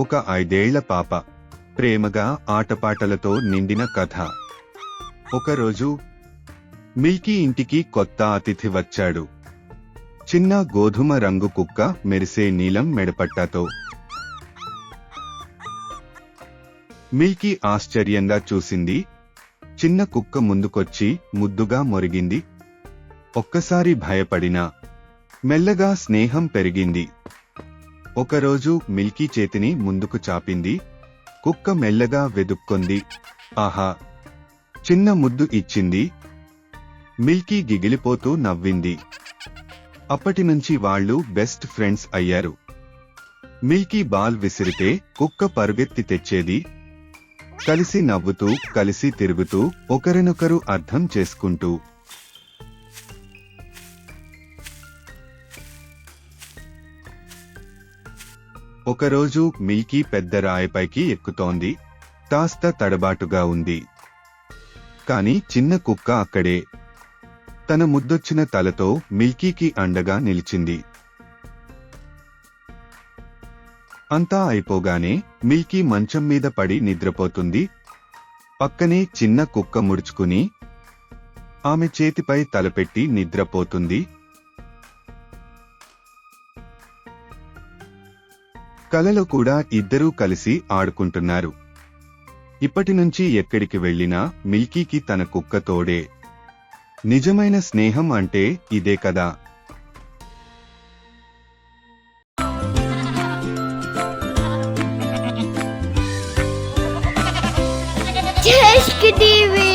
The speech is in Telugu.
ఒక ఐదేళ్ళ పాప. ప్రేమగా ఆటపాటలతో నిండిన కథ. ఒకరోజు మిల్కీ ఇంటికి కొత్త అతిథి వచ్చాడు. చిన్న గోధుమ రంగు కుక్క మెరిసే నీలం మెడపట్టతో. మిల్కీ ఆశ్చర్యంగా చూసింది. చిన్న కుక్క ముందుకొచ్చి ముద్దుగా మొరిగింది. ఒక్కసారి భయపడినా. మెల్లగా స్నేహం పెరిగింది. ఒకరోజు మిల్కీ చేతిని ముందుకు చాపింది. కుక్క మెల్లగా వెదుక్కొంది. ఆహా! చిన్న ముద్దు ఇచ్చింది. మిల్కీ గిగిలిపోతూ నవ్వింది. అప్పటినుంచి వాళ్ళు బెస్ట్ ఫ్రెండ్స్ అయ్యారు. మిల్కీ బాల్ విసిరితే కుక్క పరుగెత్తి తెచ్చేది. కలిసి నవ్వుతూ కలిసి తిరుగుతూ ఒకరినొకరు అర్థం చేసుకుంటూ ఒకరోజు మిల్కీ పెద్ద రాయిపైకి ఎక్కుతోంది. కాస్త తడబాటుగా ఉంది. కాని చిన్న కుక్క అక్కడే. తన ముద్దొచ్చిన తలతో మిల్కీకి అండగా నిలిచింది. అంతా అయిపోగానే మిల్కీ మంచం మీద పడి నిద్రపోతుంది. పక్కనే చిన్న కుక్క ముడుచుకుని ఆమె చేతిపై తలపెట్టి నిద్రపోతుంది. కలలో కూడా ఇద్దరూ కలిసి ఆడుకుంటున్నారు. ఇప్పటినుంచి ఎక్కడికి వెళ్ళినా మిల్కీకి తన కుక్క తోడే. నిజమైన స్నేహం అంటే ఇదే కదా. టీవీ.